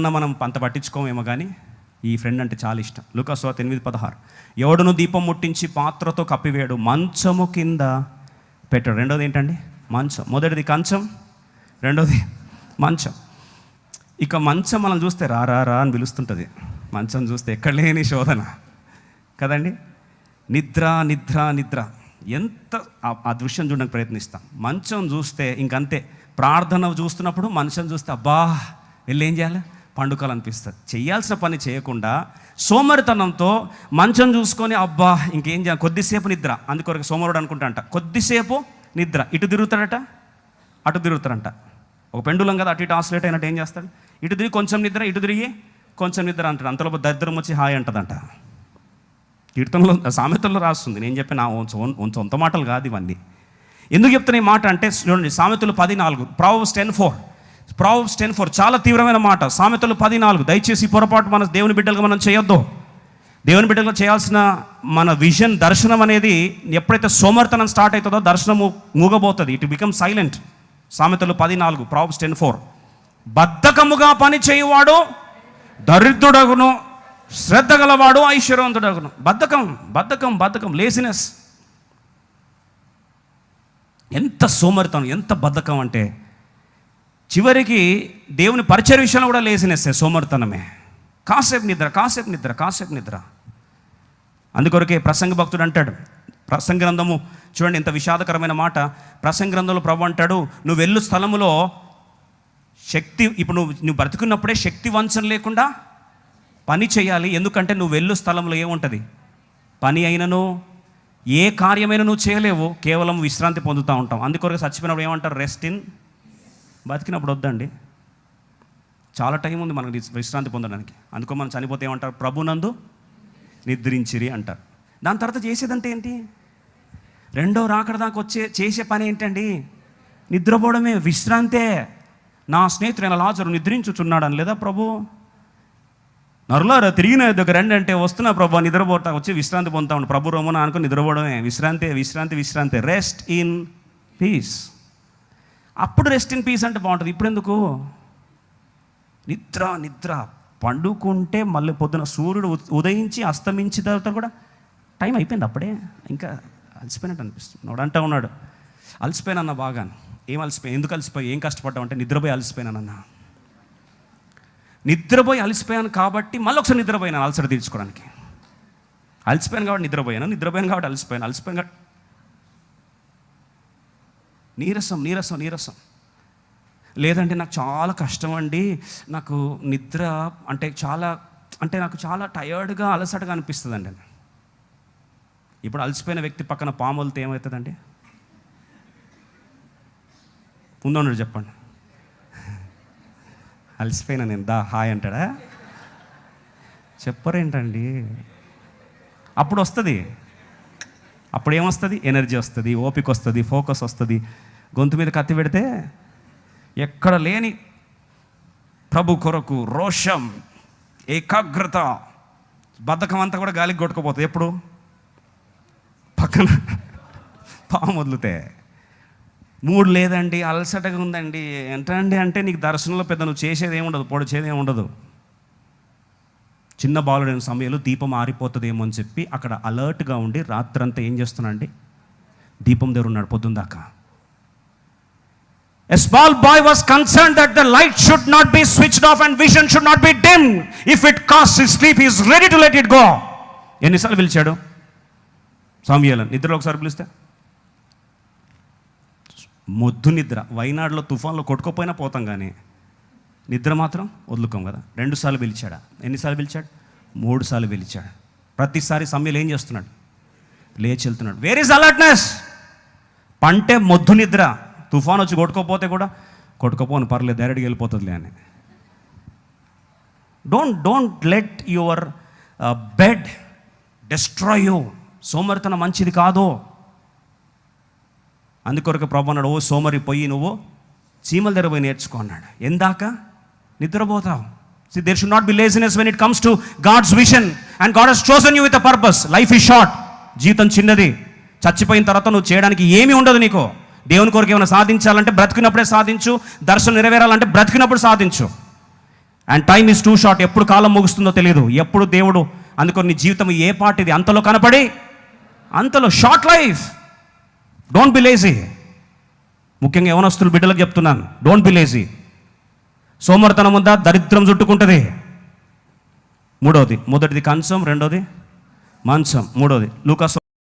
ఉన్న మనం పంత పట్టించుకోమేమో కానీ ఈ ఫ్రెండ్ అంటే చాలా ఇష్టం. లుకాస్వాత ఎనిమిది పదహారు. ఎవడును దీపం ముట్టించి పాత్రతో కప్పివేయడు మంచము కింద పెట్టాడు. రెండోది ఏంటండి? మంచం. మొదటిది కంచం రెండోది మంచం. ఇక మంచం మనం చూస్తే రా రా రా అని పిలుస్తుంటుంది. మంచం చూస్తే ఎక్కడ లేని శోధన. కదండి? నిద్ర నిద్ర నిద్ర. ఎంత ఆ- ఆ దృశ్యం చూడడానికి ప్రయత్నిస్తాం. మంచం చూస్తే ఇంకంతే. ప్రార్థన చూస్తున్నప్పుడు మంచం చూస్తే అబ్బా వెళ్ళి ఏం చేయాలి? పండుకోవాలనిపిస్తుంది. చేయాల్సిన పని చేయకుండా సోమరితనంతో మంచం చూసుకొని అబ్బా ఇంకేం చేయాలి? కొద్దిసేపు నిద్ర. అందుకొరకు సోమరుడు అనుకుంటాడంట కొద్దిసేపు నిద్ర. ఇటు తిరుగుతాడట అటు తిరుగుతారంట ఒక పెండులం కదా అటు ఇటు ఆసిలేట్ అయినట్టు ఏం చేస్తాడు? ఇటు తిరిగి కొంచెం నిద్ర ఇటు తిరిగి కొంచెం నిద్ర అంటాడు. అంతలోపు దరిద్రం వచ్చి హాయ్ అంటదంట. కీర్తనలో సామెతల్లో రాస్తుంది నేను చెప్పిన సొంత మాటలు కాదు ఇవన్నీ. ఎందుకు చెప్తున్నా ఈ మాట అంటే చూడండి సామెతలు పది నాలుగు proverbs ten four. Proverbs ten four చాలా తీవ్రమైన మాట. సామెతలు పది నాలుగు దయచేసి పొరపాటు మన దేవుని బిడ్డలుగా మనం చేయొద్దు. దేవుని బిడ్డలుగా చేయాల్సిన మన విజన్ దర్శనం అనేది ఎప్పుడైతే సోమర్తనం స్టార్ట్ అవుతుందో దర్శనము మూగబోతుంది. ఇట్ బికమ్ సైలెంట్ సామెతలు పది నాలుగు టెన్ ఫోర్. బద్ధకముగా పని చేయువాడు దరిద్రుడగును శ్రద్ధ గలవాడు ఐశ్వర్యవంతుడగును. బద్ధకం బద్ధకం బద్ధకం లేజినెస్ ఎంత సోమరితనం ఎంత బద్ధకం అంటే చివరికి దేవుని పరిచయ విషయంలో కూడా లేజినెస్ సోమర్తనమే. కాసేపు నిద్ర కాసేపు నిద్ర కాసేపు నిద్ర. అందుకొరకే ప్రసంగ భక్తుడు అంటాడు ప్రసంగ గ్రంథము చూడండి ఇంత విషాదకరమైన మాట. ప్రసంగ గ్రంథంలో ప్రభు అంటాడు నువ్వు వెళ్ళు స్థలములో శక్తి ఇప్పుడు నువ్వు నువ్వు బ్రతుకున్నప్పుడే శక్తి వంచన లేకుండా పని చేయాలి. ఎందుకంటే నువ్వు వెళ్ళు స్థలంలో ఏముంటుంది? పని అయినను ఏ కార్యమైనా నువ్వు చేయలేవు. కేవలం విశ్రాంతి పొందుతూ ఉంటాం అందుకొరకు చచ్చిపోయినప్పుడు ఏమంటారు? రెస్ట్ ఇన్ బతికినప్పుడు వద్దండి. చాలా టైం ఉంది మనకు విశ్రాంతి పొందడానికి. అందుకో మనం చనిపోతే ఏమంటారు? ప్రభునందు నిద్రించిరి అంటారు. దాని తర్వాత చేసేదంటే ఏంటి? రెండో రాకడ దాకా వచ్చే చేసే పని ఏంటండి? నిద్రపోవడమే విశ్రాంతే. నా స్నేహితుడైన లాజరు నిద్రించుచున్నాడని లేదా ప్రభు? నరులారా తిరిగిన దగ్గర రండి అంటే వస్తున్నా ప్రభు నిద్రపోతా వచ్చి విశ్రాంతి పొందుతా. ఉండు ప్రభు రమ్మన అనుకుని నిద్రపోవడమే. విశ్రాంతి విశ్రాంతి విశ్రాంతి. రెస్ట్ ఇన్ పీస్ అప్పుడు రెస్ట్ ఇన్ పీస్ అంటే బాగుంటుంది. ఇప్పుడు ఎందుకు నిద్ర నిద్ర. పండుకుంటే మళ్ళీ పొద్దున సూర్యుడు ఉదయించి అస్తమించిన తర్వాత కూడా టైం అయిపోయింది అప్పుడే. ఇంకా అలసిపోయినట్టు అనిపిస్తుంది. వాడు అంటా ఉన్నాడు అలసిపోయానన్న బాగా ఏం అలసిపోయి ఎందుకు అలసిపోయి ఏం కష్టపడ్డావు? అంటే నిద్రపోయి అలసిపోయానన్న నిద్రపోయి అలసిపోయాను కాబట్టి మళ్ళీ ఒకసారి నిద్రపోయాను అలసట తీర్చుకోవడానికి. అలసిపోయాను కాబట్టి నిద్రపోయాను నిద్రపోయాను కాబట్టి అలసిపోయాను అలసిపోయాను కాబట్టి నీరసం నీరసం నీరసం. లేదంటే నాకు చాలా కష్టం అండి నాకు నిద్ర అంటే చాలా అంటే నాకు చాలా టయర్డ్గా అలసటగా అనిపిస్తుంది అండి ఇప్పుడు అలసిపోయిన వ్యక్తి పక్కన పాములతో ఏమవుతుందండి ఉందండి చెప్పండి. అలసిపోయినా నేను దా హాయ్ అంటాడా? చెప్పరేంటండి? అప్పుడు వస్తుంది. అప్పుడు ఏమొస్తుంది ఎనర్జీ వస్తుంది ఓపిక వస్తుంది ఫోకస్ వస్తుంది. గొంతు మీద కత్తి పెడితే ఎక్కడ లేని ప్రభు కొరకు రోషం ఏకాగ్రత బద్ధకం అంతా కూడా గాలికి కొట్టుకుపోతుంది. ఎప్పుడు? పక్కన పాము వదిలితే. మూడు లేదండి అలసటగా ఉందండి. ఏంటండి అంటే నీకు దర్శనంలో పెద్ద నువ్వు చేసేది ఏముండదు పొడిచేది ఏముండదు. చిన్న బాలుడైన సమయంలో దీపం ఆరిపోతుందేమో అని చెప్పి అక్కడ అలర్ట్గా ఉండి రాత్రంతా ఏం చేస్తున్నాండి దీపం దగ్గర ఉన్నాడు పొద్దున్న దాకా. A small boy was concerned that the light should not be switched off and vision should not be dim. If it casts his sleep, he is ready to let it go. ఎన్నిసార్లు పిలిచాడు? సామ్యాలను నిద్రలో ఒకసారి పిలిస్తే? మొద్దు నిద్ర. వైనాడులో తుఫాన్లో కొట్టుకోపోయినా పోతాం కానీ నిద్ర మాత్రం వదులుకోం కదా. రెండుసార్లు పిలిచాడా? ఎన్నిసార్లు పిలిచాడు? మూడు సార్లు పిలిచాడు. ప్రతిసారి సమయంలో ఏం చేస్తున్నాడు? లేచి వెళ్తున్నాడు. వేర్ ఈజ్ అలర్ట్నెస్ పంటే మొద్దు నిద్ర. తుఫాన్ వచ్చి కొట్టుకోపోతే కూడా కొట్టుకోపోను పర్లేదు డైరెక్ట్గా వెళ్ళిపోతుందిలే అని. Don't don't let your bed destroy you సోమరితనం మంచిది కాదు. అందుకొరకు ప్రభు అన్నాడు ఓ సోమరి పోయి నువ్వు చీమల దగ్గర పోయి నేర్చుకో అన్నాడు. ఎందాక? నిద్రపోతావు. See there should not be laziness when it comes to God's vision and God has chosen you with a purpose life is short జీవితం చిన్నది. చచ్చిపోయిన తర్వాత నువ్వు చేయడానికి ఏమీ ఉండదు నీకు. దేవుని కొరకు ఏమైనా సాధించాలంటే బ్రతికినప్పుడే సాధించు దర్శనం నెరవేరాలంటే బ్రతికినప్పుడు సాధించు. And time is too short ఎప్పుడు కాలం ముగుస్తుందో తెలియదు ఎప్పుడు దేవుడు అందుకొని నీ జీవితం ఏ పాటిది? అంతలో కనపడి అంతలో short life don't be lazy ముఖ్యంగా యవనస్తులు బిడ్డలకు చెప్తున్నాను. డోంట్ బి లేజీ సోమర్తనం ఉందా? దరిద్రం చుట్టుకుంటుంది. మూడవది మొదటిది కంచం రెండోది మంచం మూడోది. లూకాస్